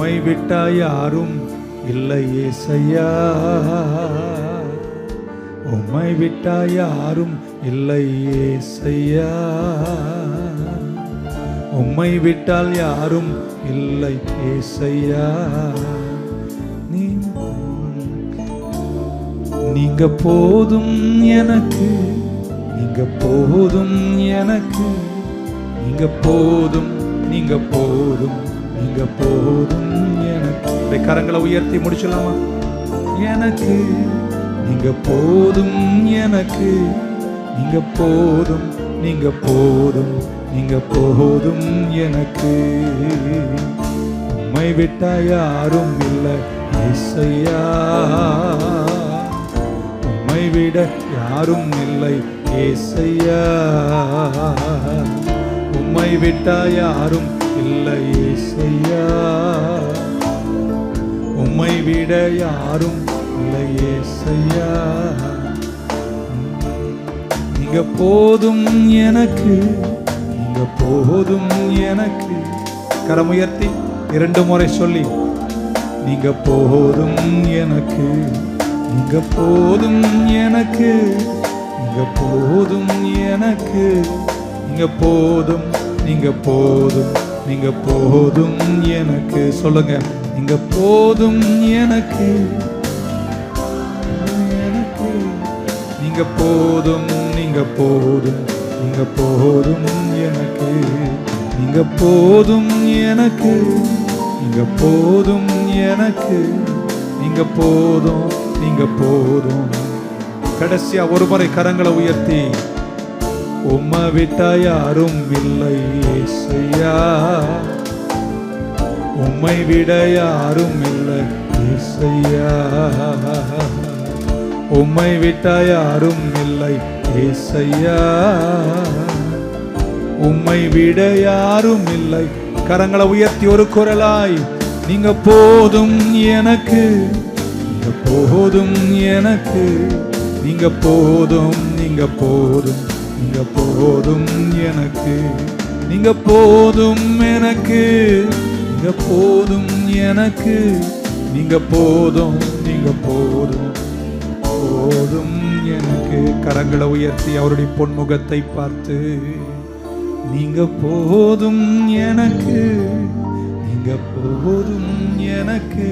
உம்மை விட்டா யாரும் இல்லை ஏசையா. உம்மை விட்டா யாரும் இல்லை ஏசையா. உம்மை விட்டால் யாரும் இல்லை ஏசையா. நீ நீங்க போதும் எனக்கு நீங்க போதும் எனக்கு. நீங்க போதும் நீங்க போதும். நீங்க போதும் எனக்கு. கரங்களை உயர்த்தி முடிச்சலாமா எனக்கு. நீங்க போதும் எனக்கு. நீங்க போதும் நீங்க போதும் நீங்க போதும் எனக்கு. உம்மை விட்டா யாரும் இல்லை இசையா உம்மை விட யாரும் இல்லை ஏசையா. உம்மை விட்டா யாரும் இல்லை செய்யா உம்மை விட யாரும் இல்லையே செய்யா நீங்க போதும் எனக்கு நீங்க போதும் எனக்கு. கரமுயர்த்தி இரண்டு முறை சொல்லி. நீங்க போதும் எனக்கு நீங்க போதும் எனக்கு. நீங்க போதும் எனக்கு நீங்க போதும் நீங்க போதும். நீங்க போதும் எனக்கு சொல்லுங்க. நீங்க போதும் எனக்கு. எனக்கு. நீங்க போதும் நீங்க போதும். நீங்க போதும் எனக்கு. நீங்க போதும் எனக்கு. நீங்க போதும் எனக்கு. நீங்க போதும் நீங்க போதும். கடைசியா ஒரு முறை கரங்களை உயர்த்தி உம்மை விட்டா யாரும் இல்லை செய்யா உம்மை விட யாரும் இல்லை. ஏசையா. உம்மை விட்ட யாரும் இல்லை. ஏசையா. உம்மை விட யாரும் இல்லை. கரங்களை உயர்த்தி ஒரு குரலாய் நீங்க போதும் எனக்கு. நீங்க போதும் எனக்கு. நீங்க போதும் நீங்க போதும். நீங்க போதும் எனக்கு. நீங்க போதும் எனக்கு. நீங்க போதும் எனக்கு நீங்க போதும் நீங்க போதும் போதும் எனக்கு. கரங்களை உயர்த்தி அவருடைய பொன்முகத்தை பார்த்து நீங்க போதும் எனக்கு நீங்க போதும் எனக்கு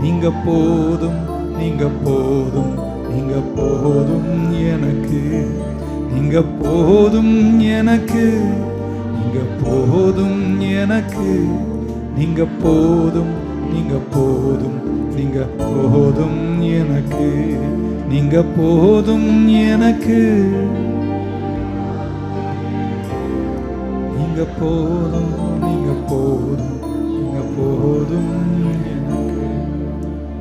நீங்க போதும் நீங்க போதும் நீங்க போதும் எனக்கு நீங்க போதும் எனக்கு நீங்க போதும் எனக்கு நீங்க போதும் நீங்க போதும் நீங்க போதும் எனக்கு நீங்க போதும் எனக்கு. நீங்க போதும் நீங்க போதும் நீங்க போதும்